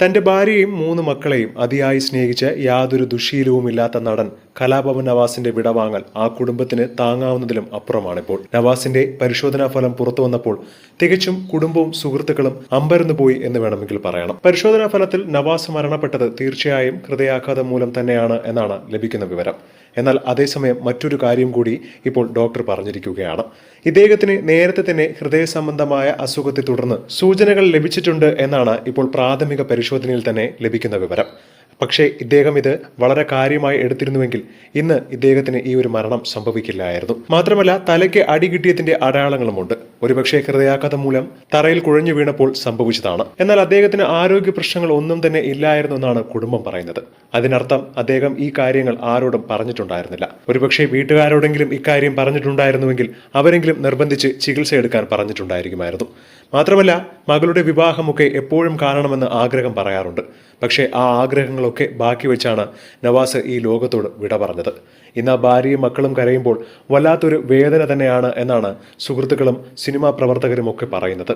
തന്റെ ഭാര്യയും മൂന്ന് മക്കളെയും അതിയായി സ്നേഹിച്ച് യാതൊരു ദുശീലവുമില്ലാത്ത നടൻ കലാഭവൻ നവാസിന്റെ വിടവാങ്ങൽ ആ കുടുംബത്തിന് താങ്ങാവുന്നതിലും അപ്പുറമാണിപ്പോൾ. നവാസിന്റെ പരിശോധനാ ഫലം പുറത്തു വന്നപ്പോൾ തികച്ചും കുടുംബവും സുഹൃത്തുക്കളും അമ്പരന്നു പോയി എന്ന് വേണമെങ്കിൽ പറയണം. പരിശോധനാ ഫലത്തിൽ നവാസ് മരണപ്പെട്ടത് തീർച്ചയായും ഹൃദയാഘാതം മൂലം തന്നെയാണ് എന്നാണ് ലഭിക്കുന്ന വിവരം. എന്നാൽ അതേസമയം മറ്റൊരു കാര്യം കൂടി ഇപ്പോൾ ഡോക്ടർ പറഞ്ഞിരിക്കുകയാണ്. ഇദ്ദേഹത്തിന് നേരത്തെ തന്നെ ഹൃദയ സംബന്ധമായ അസുഖത്തെ തുടർന്ന് സൂചനകൾ ലഭിച്ചിട്ടുണ്ട് എന്നാണ് ഇപ്പോൾ പ്രാഥമിക പരിശോധനയിൽ തന്നെ ലഭിക്കുന്ന വിവരം. പക്ഷേ ഇദ്ദേഹം ഇത് വളരെ കാര്യമായി എടുത്തിരുന്നുവെങ്കിൽ ഇന്ന് ഇദ്ദേഹത്തിന് ഈ ഒരു മരണം സംഭവിക്കില്ലായിരുന്നു. മാത്രമല്ല തലയ്ക്ക് അടി കിട്ടിയതിന്റെ അടയാളങ്ങളുമുണ്ട്. ഒരുപക്ഷെ ഹൃദയാഘാതം മൂലം തറയിൽ കുഴഞ്ഞു വീണപ്പോൾ സംഭവിച്ചതാണ്. എന്നാൽ അദ്ദേഹത്തിന് ആരോഗ്യ പ്രശ്നങ്ങൾ ഒന്നും തന്നെ ഇല്ലായിരുന്നു എന്നാണ് കുടുംബം പറയുന്നത്. അതിനർത്ഥം അദ്ദേഹം ഈ കാര്യങ്ങൾ ആരോടും പറഞ്ഞിട്ടുണ്ടായിരുന്നില്ല. ഒരുപക്ഷെ വീട്ടുകാരോടെങ്കിലും ഇക്കാര്യം പറഞ്ഞിട്ടുണ്ടായിരുന്നുവെങ്കിൽ അവരെങ്കിലും നിർബന്ധിച്ച് ചികിത്സ എടുക്കാൻ പറഞ്ഞിട്ടുണ്ടായിരിക്കുമായിരുന്നു. മാത്രമല്ല മകളുടെ വിവാഹമൊക്കെ എപ്പോഴും കാണണമെന്ന് ആഗ്രഹം പറയാറുണ്ട്. പക്ഷേ ആ ആഗ്രഹങ്ങളൊക്കെ ബാക്കി വെച്ചാണ് നവാസ് ഈ ലോകത്തോട് വിട പറഞ്ഞത്. ഇന്ന് ഭാര്യയും മക്കളും കരയുമ്പോൾ വല്ലാത്തൊരു വേദന തന്നെയാണ് എന്നാണ് സുഹൃത്തുക്കളും സിനിമാ പ്രവർത്തകരും ഒക്കെ പറയുന്നത്.